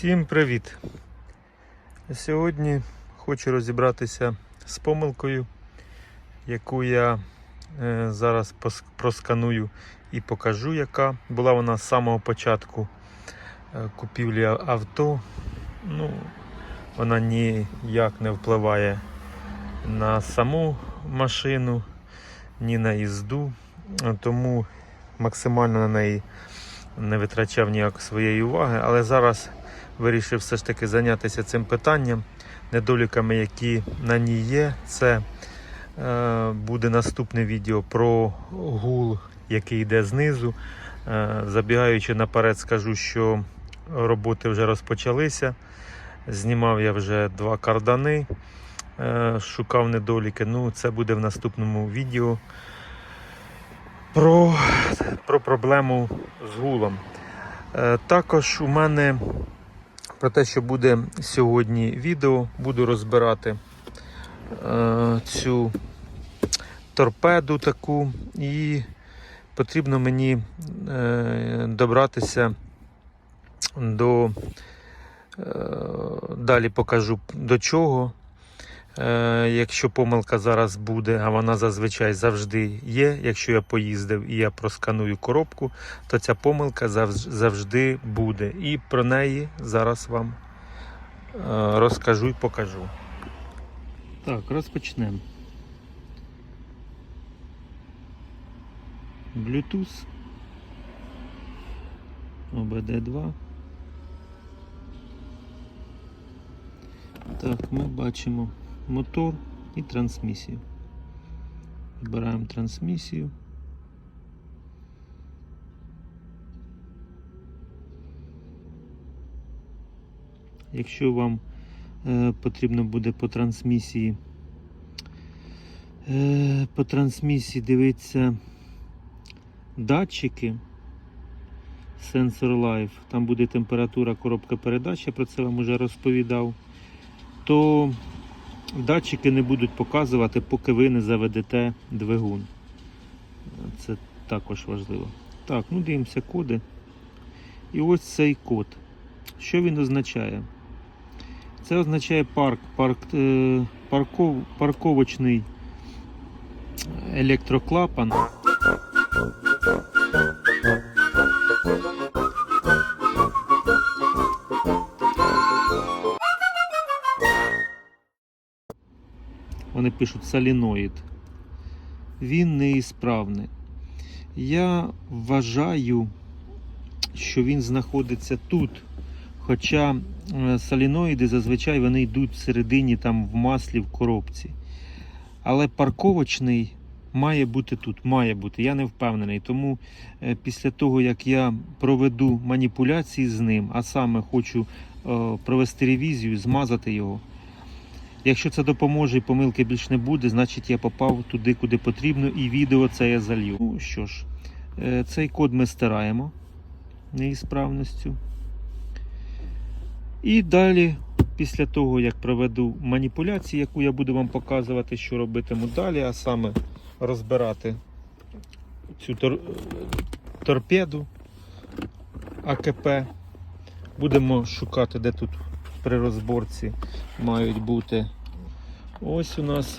Всім привіт! Сьогодні хочу розібратися з помилкою, яку я е, зараз просканую і покажу, яка була вона з самого початку е, купівлі авто. Ну, вона ніяк не впливає на саму машину, ні на їзду, тому максимально на неї не витрачав ніяк своєї уваги, але зараз вирішив все ж таки зайнятися цим питанням, недоліками, які на ній є. Це е, буде наступне відео про гул, який йде знизу. Е, забігаючи наперед, скажу, що роботи вже розпочалися. Знімав я вже два кардани, е, шукав недоліки. Ну, це буде в наступному відео. Про, про проблему з гулом. Е, Також у мене про те, що буде сьогодні відео, буду розбирати е, цю торпеду таку, і потрібно мені е, добратися до. е, Далі покажу до чого. Е, Якщо помилка зараз буде, а вона зазвичай завжди є. Якщо я поїздив і я просканую коробку, то ця помилка завжди буде. І про неї зараз вам е, розкажу і покажу. Так, розпочнемо. Bluetooth OBD2. Так, ми бачимо мотор і трансмісію. Вибираємо трансмісію. Якщо вам е, потрібно буде по трансмісії, е, по трансмісії дивитися датчики Sensor Life, там буде температура коробка передач, я про це вам вже розповідав, то датчики не будуть показувати, поки ви не заведете двигун. Це також важливо. Так, ну дивимося коди. І ось цей код. Що він означає? Це означає парк, парк е, парков, парковочний електроклапан. Вони пишуть соліноїд. Він неісправний. Я вважаю, що він знаходиться тут. Хоча е, соліноїди зазвичай вони йдуть всередині там в маслі в коробці. Але парковочний має бути тут. Має бути. Я не впевнений. Тому е, після того, як я проведу маніпуляції з ним, а саме хочу е, провести ревізію, змазати його. Якщо це допоможе і помилки більш не буде, значить я попав туди, куди потрібно, і відео це я залью. Ну що ж, е, цей код ми стираємо неісправністю. І далі, після того, як проведу маніпуляцію, яку я буду вам показувати, що робитиму далі, а саме розбирати цю тор... торпеду АКП, будемо шукати, де тут при розборці мають бути. Ось у нас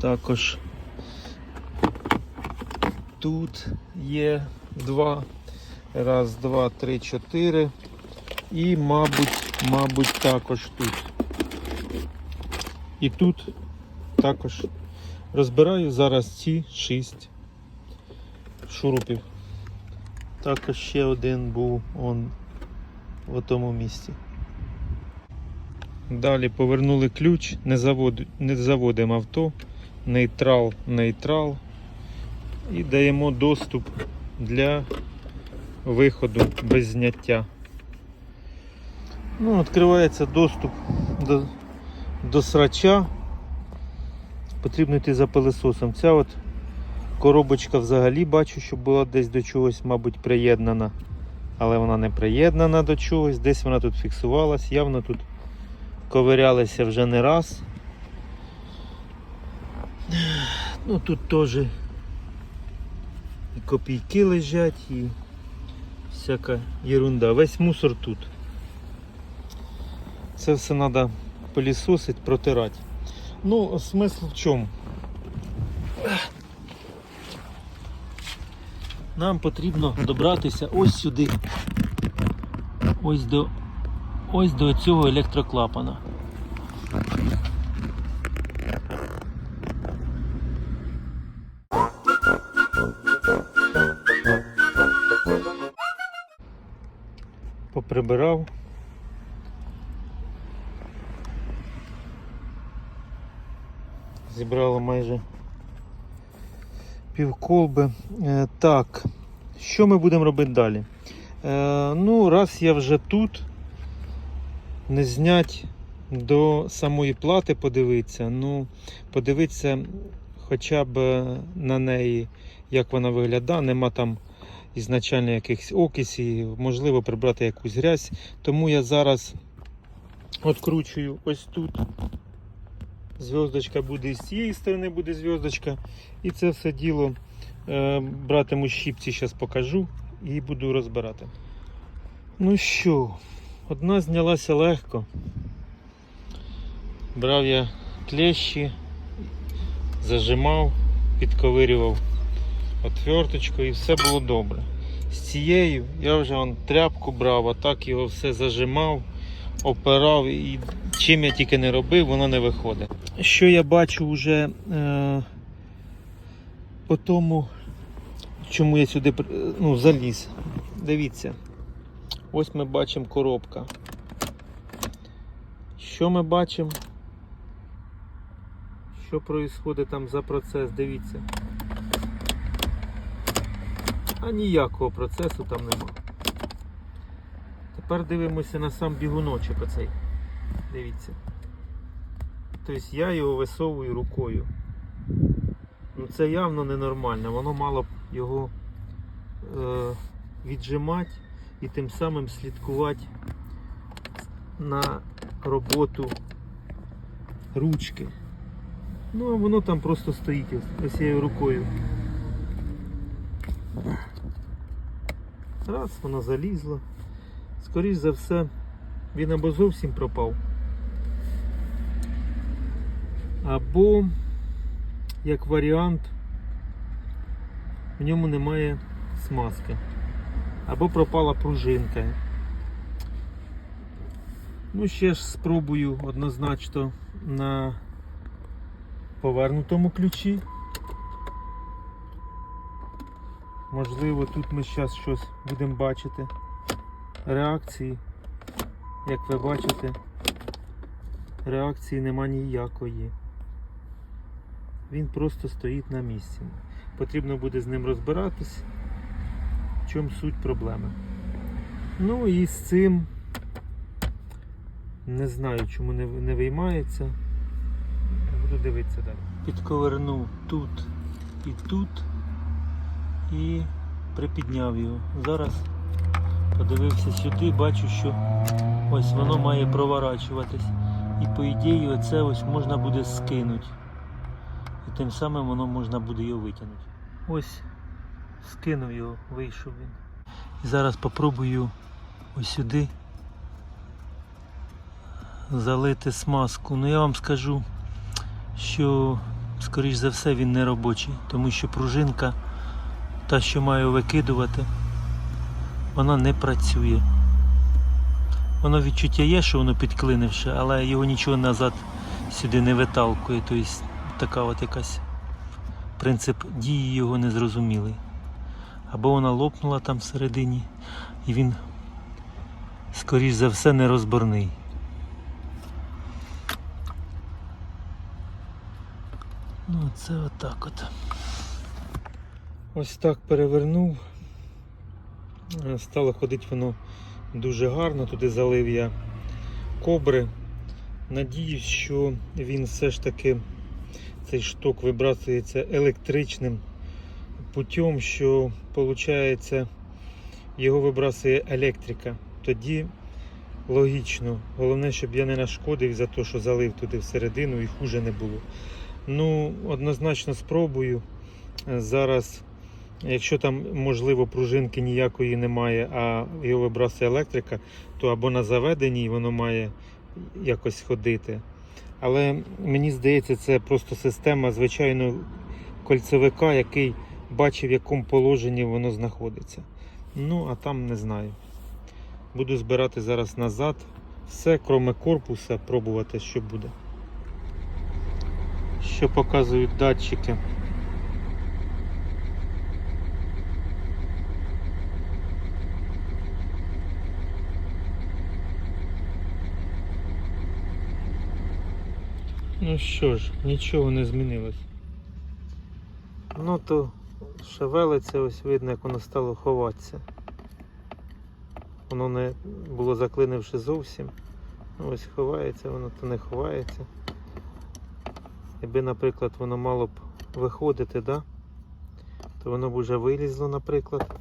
також тут є два. Раз, два, три, чотири. І, мабуть, мабуть, також тут. І тут також розбираю зараз ці шість шурупів. Також ще один був он в тому місці. Далі повернули ключ, не, завод... не заводимо авто, нейтрал, нейтрал і даємо доступ для виходу без зняття. Ну, Відкривається доступ до, до срача. Потрібно йти за пилисосом. Ця от коробочка взагалі бачу, що була десь до чогось, мабуть, приєднана. Але вона не приєднана до чогось, десь вона тут фіксувалась, явно тут ковирялися вже не раз. Ну тут теж і копійки лежать і всяка ерунда. Весь мусор тут. Це все треба пилісосити, протирати. Ну, смисл в чому? Нам потрібно добратися ось сюди. Ось до, ось до цього електроклапана. Поприбирав. Зібрало майже півколби. Е, так, що ми будемо робити далі? Е, ну, раз я вже тут, не знять до самої плати подивитися. Ну, подивитися хоча б на неї, як вона виглядає. Нема там ізначально якихось окисів, можливо, прибрати якусь грязь. Тому я зараз відкручую ось тут. Зв'язочка буде з цієї сторони буде зв'язочка. І це все діло е, братиму щіпці, зараз покажу і буду розбирати. Ну що, одна знялася легко. Брав я клещі, зажимав, підковирював отверточкою і все було добре. З цією я вже вон, тряпку брав, а так його все зажимав, опирав і чим я тільки не робив, воно не виходить. Що я бачу вже е, по тому, чому я сюди ну, заліз. Дивіться, ось ми бачимо коробка. Що ми бачимо? Що відбувається там за процес? Дивіться. А ніякого процесу там нема. Тепер дивимося на сам бігуночок оцей. Дивіться. Тобто я його висовую рукою. Ну це явно ненормально. Воно мало б його е, віджимати і тим самим слідкувати на роботу ручки. Ну а воно там просто стоїть ось- я рукою. Раз, воно залізло. Скоріш за все, він або зовсім пропав. Або, як варіант, в ньому немає смазки. Або пропала пружинка. Ну, ще ж спробую однозначно на повернутому ключі. Можливо, тут ми зараз щось будемо бачити. Реакції, як ви бачите, реакції нема ніякої. Він просто стоїть на місці. Потрібно буде з ним розбиратись, в чому суть проблеми. Ну і з цим не знаю, чому не, не виймається. Буду дивитися далі. Підковернув тут і тут і припідняв його. Зараз подивився сюди, бачу, що ось воно має проворачуватись. І по ідеї оце ось можна буде скинути. І тим самим воно можна буде його витягнути. Ось скинув його, вийшов він. І зараз спробую ось сюди залити смазку. Ну я вам скажу, що скоріш за все він не робочий, тому що пружинка, та що маю викидувати, вона не працює. Воно відчуття є, що воно підклинивше, але його нічого назад сюди не виталкує. Тобто така от якась принцип дії його незрозумілий. Або вона лопнула там всередині, і він, скоріш за все, нерозборний. Ну, це отак от. Ось так перевернув. Е, Стало ходити воно дуже гарно. Туди залив я кобри. Надіюсь, що він все ж таки цей шток вибрасується електричним путем, що виходить його вибрасує електрика. Тоді логічно. Головне, щоб я не нашкодив за те, що залив туди всередину і хуже не було. Ну, однозначно спробую. Зараз, якщо там, можливо, пружинки ніякої немає, а його вибрасує електрика, то або на заведеній воно має якось ходити. Але мені здається, це просто система звичайного кольцевика, який бачив, в якому положенні воно знаходиться. Ну, а там не знаю. Буду збирати зараз назад. Все, кроме корпуса, пробувати, що буде. Що показують датчики. Ну що ж, нічого не змінилось. Ну то шевелиться, ось видно, як воно стало ховатися. Воно не було заклинивши зовсім. Ну, Ось ховається, воно то не ховається. Якби, наприклад, воно мало б виходити, да? то воно б вже вилізло, наприклад.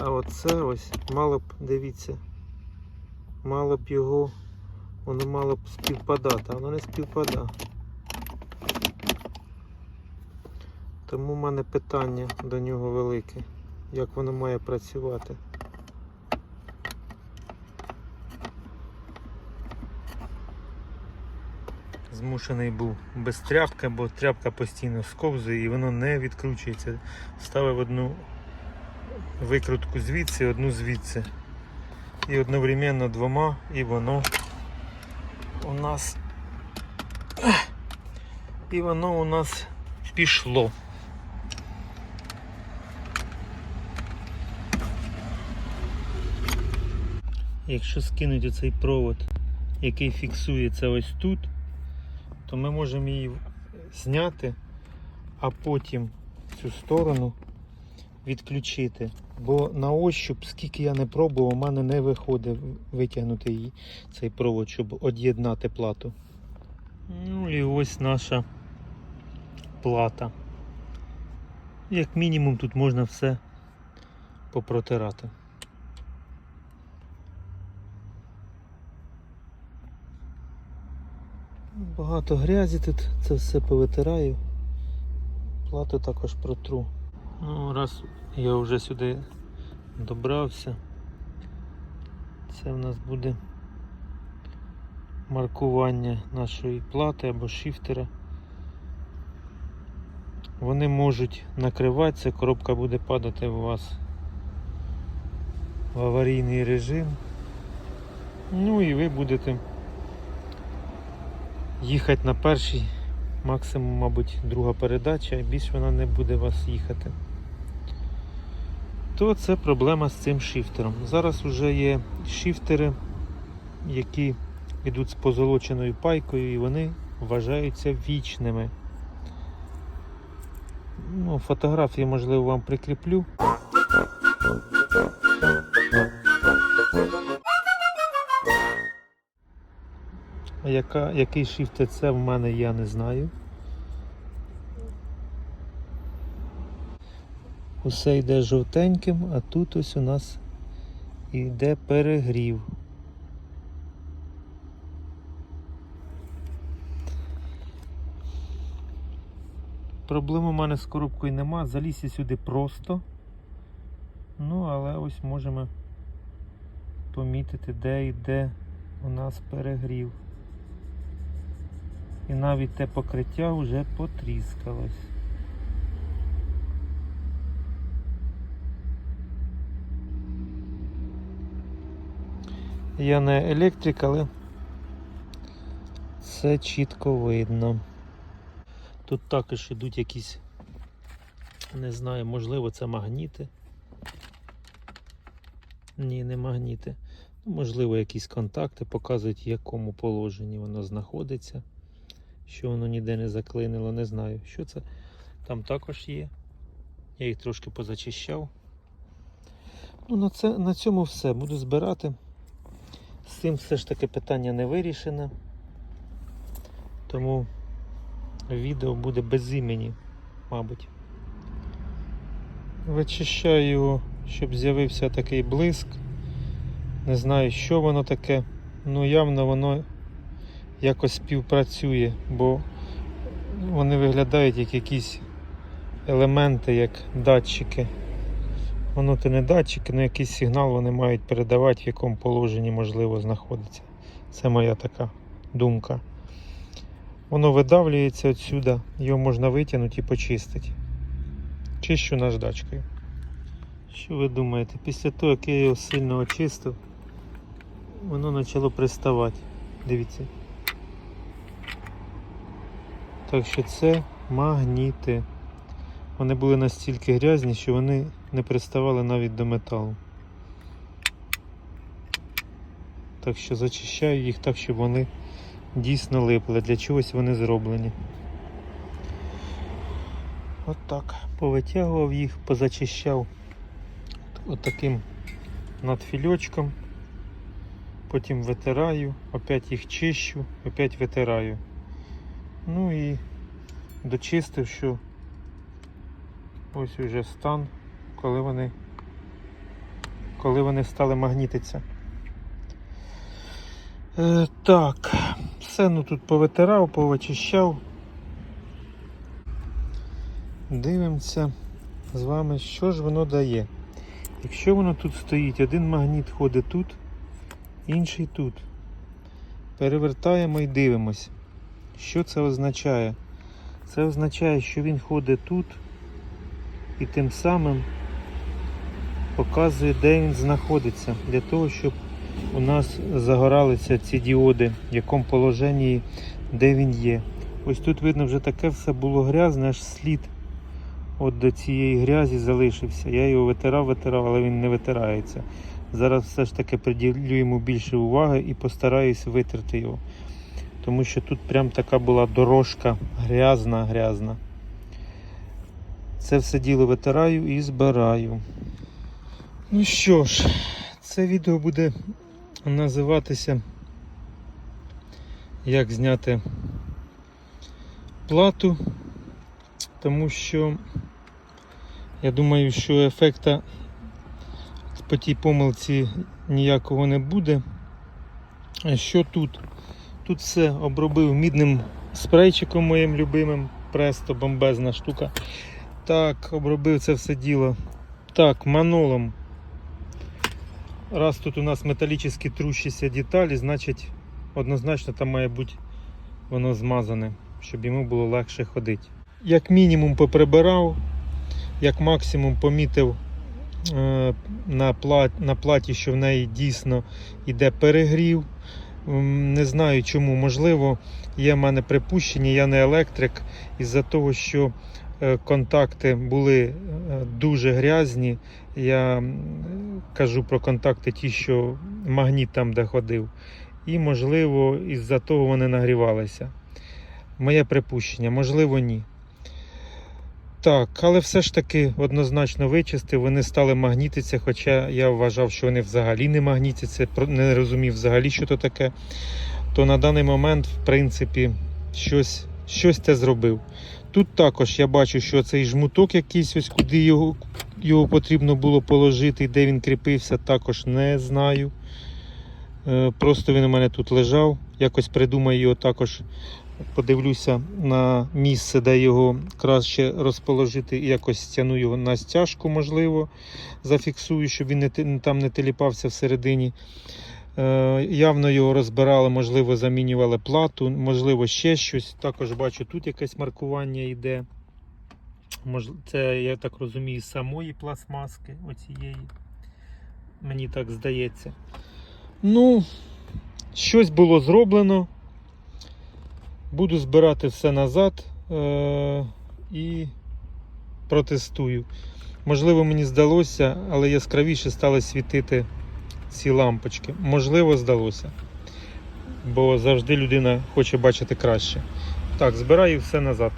А оце ось мало б, дивіться, мало б його, воно мало б співпадати, а воно не співпадає. Тому в мене питання до нього велике, як воно має працювати. Змушений був без тряпки, бо тряпка постійно сковзує і воно не відкручується. Ставив одну викрутку звідси, одну звідси. І одновременно двома, і воно у нас. І воно у нас пішло. Якщо скинути цей провод, який фіксується ось тут, то ми можемо її зняти, а потім цю сторону відключити. Бо на ощуп, скільки я не пробував, у мене не виходить витягнути її, цей провод, щоб од'єднати плату. Ну і ось наша плата. Як мінімум тут можна все попротирати. Багато грязі тут, це все повитираю. Плату також протру. Ну, раз я вже сюди добрався, це в нас буде маркування нашої плати або шифтера. Вони можуть накриватися, коробка буде падати у вас в аварійний режим. Ну і ви будете їхати на першій, максимум, мабуть, друга передача, і більше вона не буде вас їхати. То це проблема з цим шифтером. Зараз вже є шифтери, які йдуть з позолоченою пайкою і вони вважаються вічними. Ну, фотографії, можливо, вам прикріплю. Яка, який шифт це в мене я не знаю. Усе йде жовтеньким, а тут ось у нас йде перегрів. Проблем у мене з коробкою нема, заліз я сюди просто. Ну, але ось можемо помітити, де йде у нас перегрів. І навіть те покриття вже потріскалось. Я не електрик, але це чітко видно. Тут також йдуть якісь, не знаю, можливо, це магніти. Ні, не магніти. Можливо, якісь контакти показують, в якому положенні воно знаходиться. Що воно ніде не заклинило, не знаю. Що це там також є. Я їх трошки позачищав. Ну, на, це, на цьому все. Буду збирати. З цим все ж таки питання не вирішене. Тому відео буде без імені, мабуть. Вичищаю його, щоб з'явився такий блиск. Не знаю, що воно таке, ну явно воно якось співпрацює, бо вони виглядають як якісь елементи, як датчики. Воно то не датчики, але якийсь сигнал вони мають передавати, в якому положенні можливо знаходиться Це моя така думка. Воно видавлюється відсюди, його можна витягнути і почистити. Чищу наждачкою. Що ви думаєте? Після того, як я його сильно очистив, воно почало приставати. Дивіться. Так що це магніти. Вони були настільки грязні, що вони не приставали навіть до металу. Так що зачищаю їх так, щоб вони дійсно липли. Для чогось вони зроблені. От так. Повитягував їх, позачищав от таким надфільочком. Потім витираю, опять їх чищу, опять витираю. Ну і дочистив, що ось уже стан, коли вони, коли вони стали магнітитися. Е, так, все ну тут повитирав, повичищав. Дивимося з вами, що ж воно дає. Якщо воно тут стоїть, один магніт ходить тут, інший тут. Перевертаємо і дивимось. Що це означає? Це означає, що він ходить тут і тим самим показує, де він знаходиться, для того, щоб у нас загоралися ці діоди, в якому положенні, де він є. Ось тут видно вже таке все було грязне, аж слід от до цієї грязі залишився. Я його витирав, витирав, але він не витирається. Зараз все ж таки приділю йому більше уваги і постараюсь витерти його. Тому що тут прям така була дорожка грязна, грязна. Це все діло витираю і збираю. Ну що ж, це відео буде називатися Як зняти плату, тому що я думаю, що ефекта по тій помилці ніякого не буде. А що тут? Тут все обробив мідним спрейчиком моїм любимим. Престо бомбезна штука. Так, обробив це все діло. Так, манолом. Раз тут у нас металічні трущіся деталі, значить однозначно там має бути воно змазане, щоб йому було легше ходити. Як мінімум поприбирав, як максимум помітив е, на, плат, на платі, що в неї дійсно йде перегрів. Не знаю чому, можливо, є в мене припущення, я не електрик, із-за того, що е, контакти були е, дуже грязні. Я кажу про контакти ті, що магніт там де ходив. І, можливо, із-за того вони нагрівалися. Моє припущення, можливо, ні. Так, але все ж таки однозначно вичистив, вони стали магнітитися, хоча я вважав, що вони взагалі не магнітяться, не розумів взагалі, що то таке. То на даний момент, в принципі, щось, щось те зробив. Тут також я бачу, що цей жмуток якийсь, ось куди його, його потрібно було положити, де він кріпився, також не знаю. Е, Просто він у мене тут лежав. Якось придумаю його також. Подивлюся на місце, де його краще розположити, і якось стягну його на стяжку, можливо, зафіксую, щоб він не, там не теліпався всередині. Е, явно його розбирали, можливо, замінювали плату, можливо, ще щось. Також бачу, тут якесь маркування йде. Це, я так розумію, самої пластмаски оцієї. Мені так здається. Ну, щось було зроблено. Буду збирати все назад е- і протестую. Можливо, мені здалося, але яскравіше стали світити ці лампочки. Можливо, здалося. Бо завжди людина хоче бачити краще. Так, збираю все назад.